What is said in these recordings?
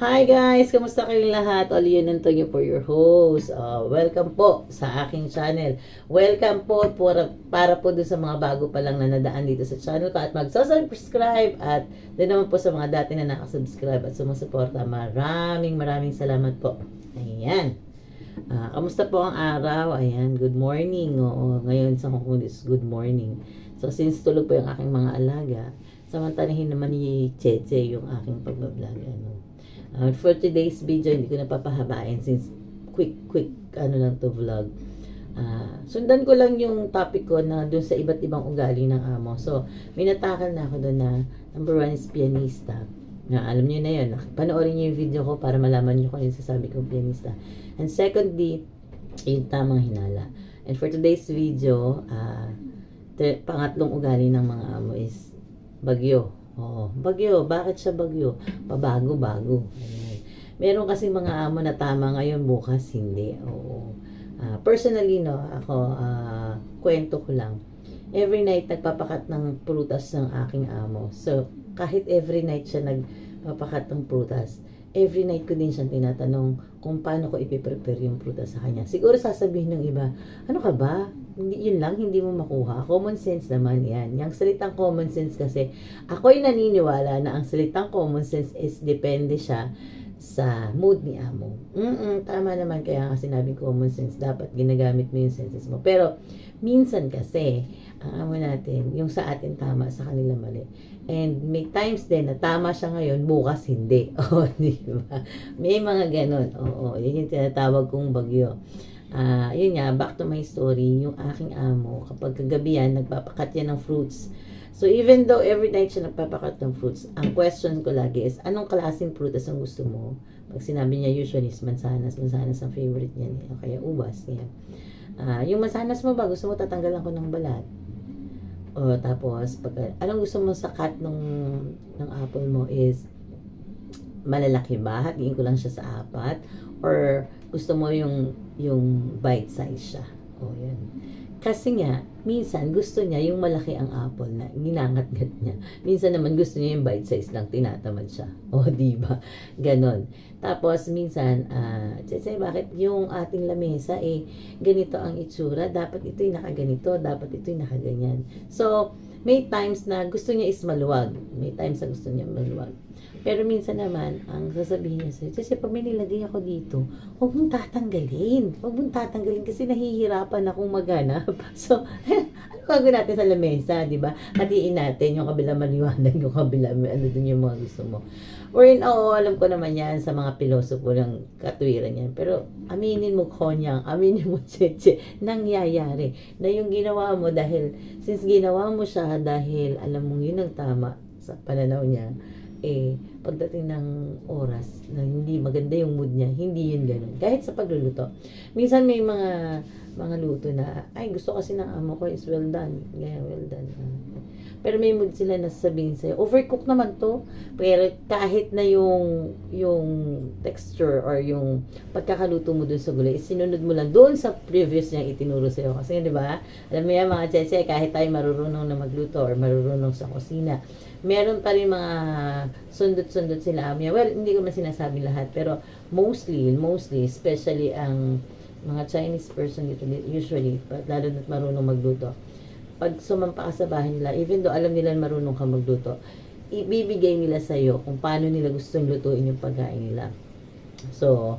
Hi guys! Kamusta kayong lahat? Olion Antonio for your host. Uh, welcome po sa aking channel. Welcome po para, para po dun sa mga bago pa lang na nadaan dito sa channel ko at mag-subscribe at din naman po sa mga dati na nakasubscribe at sumusuporta. Maraming maraming salamat po. Ayan. Ah, kamusta po ang araw? Ayan, good morning. Oo, ngayon sa Hong Kong is good morning. So, since tulog po yung aking mga alaga, samantalahin naman ni Cheche yung aking pagbablog. Ano. Uh, for today's video, hindi ko na papahabain since quick, quick, ano lang to vlog. Ah, sundan ko lang yung topic ko na doon sa iba't ibang ugali ng amo. So, may natakal na ako doon na number one is pianista. Na alam niyo na yun. Panoorin niyo yung video ko para malaman niyo kung yung sasabi kong pianista. And secondly, yung tamang hinala. And for today's video, te- pangatlong ugali ng mga amo is bagyo. Oo, bagyo. Bakit siya bagyo? Pabago-bago. Ayan. Meron kasi mga amo na tama ngayon, bukas hindi. Oo. Ah, personally, no, ako, ah, kwento ko lang. Every night, nagpapakat ng prutas ng aking amo. So, kahit every night siya nagpapakat ng prutas, every night ko din siyang tinatanong kung paano ko ipiprepare yung prutas sa kanya. Siguro sasabihin ng iba, ano ka ba? Hindi, yun lang, hindi mo makuha. Common sense naman yan. Yung salitang common sense kasi, ako'y naniniwala na ang salitang common sense is depende siya sa mood ni amo. Mm tama naman kaya nga sinabing common sense, dapat ginagamit mo yung senses mo. Pero, minsan kasi, ang amo natin, yung sa atin tama, sa kanila mali. And may times din na tama siya ngayon, bukas hindi. O, di ba? May mga ganun. Oo, yun yung tinatawag kong bagyo. Ah, yun nga, back to my story, yung aking amo, kapag kagabi yan, nagpapakat yan ng fruits. So, even though every night siya nagpapakat ng fruits, ang question ko lagi is, anong klaseng prutas ang gusto mo? Pag sinabi niya usually is mansanas, mansanas ang favorite niya, o kaya ubas, yan. Ah, yung mansanas mo ba, gusto mo tatanggalan ko ng balat? O tapos, pag, anong gusto mo sa cut ng, ng apple mo is, malalaki ba? Hatiin ko lang siya sa apat? Or gusto mo yung, yung bite size siya? O yan. Kasi nga, minsan gusto niya yung malaki ang apple na ginangat-gat niya. Minsan naman gusto niya yung bite size lang, tinatamad siya. O, di ba? Ganon. Tapos, minsan, ah, uh, bakit yung ating lamesa, eh, ganito ang itsura, dapat ito'y nakaganito, dapat ito'y nakaganyan. So, may times na gusto niya is maluwag. May times na gusto niya maluwag. Pero minsan naman, ang sasabihin niya sa'yo, kasi pag may ako dito, huwag mong tatanggalin. Huwag mong tatanggalin kasi nahihirapan akong maghanap. So, ano gagawin natin sa lamesa, di ba? Hatiin natin yung kabila maliwanag, yung kabila ano dun yung mga gusto mo. Or in, oo, alam ko naman yan sa mga pilosopo ng katwiran yan. Pero aminin mo, Konyang, aminin mo, Cheche, nangyayari na yung ginawa mo dahil, since ginawa mo siya dahil alam mong yun ang tama sa pananaw niya, eh, pagdating ng oras na hindi maganda yung mood niya, hindi yun ganun. Kahit sa pagluluto. Minsan may mga mga luto na, ay, gusto kasi ng amo ko is well done. Yeah, well done. Pero may mood sila na sabihin sa'yo, overcook naman to. Pero kahit na yung, yung texture or yung pagkakaluto mo dun sa gulay, sinunod mo lang doon sa previous niya itinuro sa'yo. Kasi, di ba, alam mo yan mga tsetse, kahit tayo marurunong na magluto or marurunong sa kusina, meron pa rin mga sundot-sundot sila amya. Well, hindi ko man sinasabi lahat, pero mostly, mostly, especially ang mga Chinese person dito, usually, lalo na't marunong magluto, pag sumampa ka sa bahay nila, even though alam nila marunong ka magluto, ibibigay nila sa'yo kung paano nila gustong lutuin yung pagkain nila. So,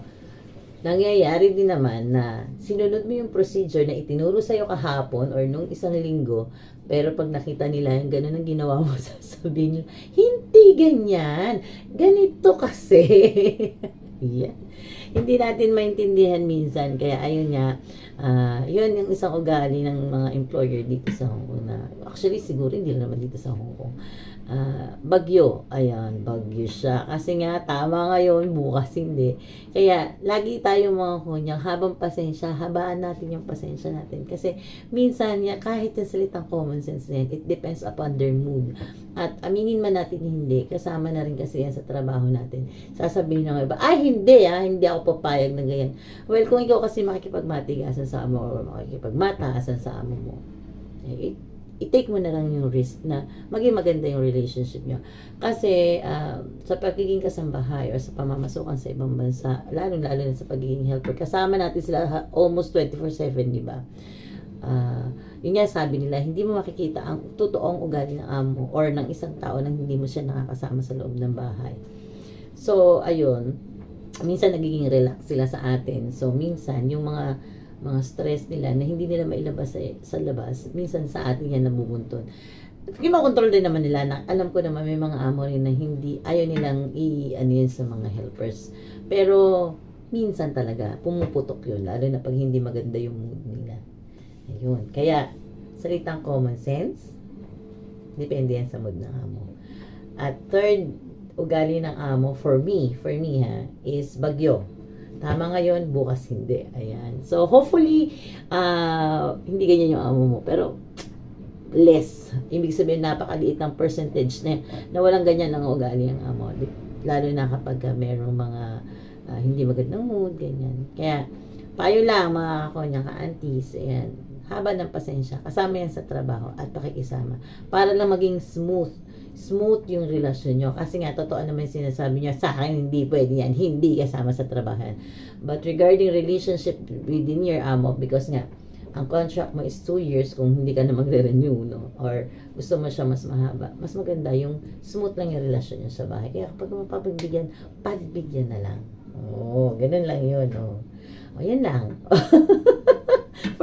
nangyayari din naman na sinunod mo yung procedure na itinuro sa'yo kahapon or nung isang linggo, pero pag nakita nila yung ganun ang ginawa mo, sasabihin nila, hindi ganyan. Ganito kasi. yeah. Hindi natin maintindihan minsan. Kaya ayun nga, uh, yun yung isang ugali ng mga employer dito sa Hong Kong na, actually siguro hindi naman dito sa Hong Kong. Uh, bagyo, ayan, bagyo siya. Kasi nga, tama ngayon, bukas hindi. Kaya, lagi tayo mga kunyang, habang pasensya, habaan natin yung pasensya natin. Kasi, minsan, ya, kahit yung salitang common sense na yan, it depends upon their mood. At aminin man natin hindi, kasama na rin kasi yan sa trabaho natin. Sasabihin ng iba, ay hindi ah, hindi ako papayag na ganyan. Well, kung ikaw kasi makikipagmatigasan sa amo or makikipagmataasan sa amo mo, eh, i-take mo na lang yung risk na maging maganda yung relationship nyo. Kasi ah, sa pagiging kasambahay or sa pamamasukan sa ibang bansa, lalo-lalo na sa pagiging helper, kasama natin sila almost 24-7, di ba? Ah, yun nga sabi nila, hindi mo makikita ang totoong ugali ng amo or ng isang tao nang hindi mo siya nakakasama sa loob ng bahay. So, ayun, minsan nagiging relax sila sa atin. So, minsan, yung mga mga stress nila na hindi nila mailabas sa, sa labas, minsan sa atin yan nabubuntun. Kinokontrol din naman nila na alam ko naman may mga amo rin na hindi, ayaw nilang i, ano yun sa mga helpers. Pero, minsan talaga, pumuputok yun, lalo na pag hindi maganda yung mood nila. Ayun. Kaya, salitang common sense, depende yan sa mood ng amo. At third, ugali ng amo, for me, for me ha, is bagyo. Tama ngayon, bukas hindi. Ayan. So, hopefully, ah, hindi ganyan yung amo mo. Pero, less. Ibig sabihin, napakaliit ng percentage na, na walang ganyan ng ugali ang amo. Lalo na kapag ah, merong mga ah, hindi magandang mood, ganyan. Kaya, payo lang mga kakonyang ka-aunties, ayan, haba ng pasensya, kasama yan sa trabaho at pakikisama. Para lang maging smooth smooth yung relasyon nyo. Kasi nga, totoo naman sinasabi nyo, sa akin hindi pwede yan, hindi kasama sa trabaho. But regarding relationship within your amo, because nga, ang contract mo is 2 years kung hindi ka na magre-renew, no? Or gusto mo siya mas mahaba. Mas maganda yung smooth lang yung relasyon nyo sa bahay. Kaya kapag mapapagbigyan, pagbigyan na lang. Oo, oh, ganun lang yun, oh. O, yan lang.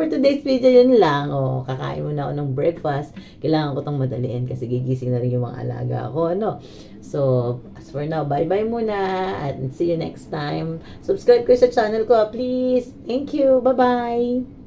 For today's video, yun lang. O, kakain muna ako ng breakfast. Kailangan ko tong madaliin kasi gigising na rin yung mga alaga ko, ano. So, as for now, bye-bye muna at see you next time. Subscribe ko sa channel ko, please. Thank you. Bye-bye.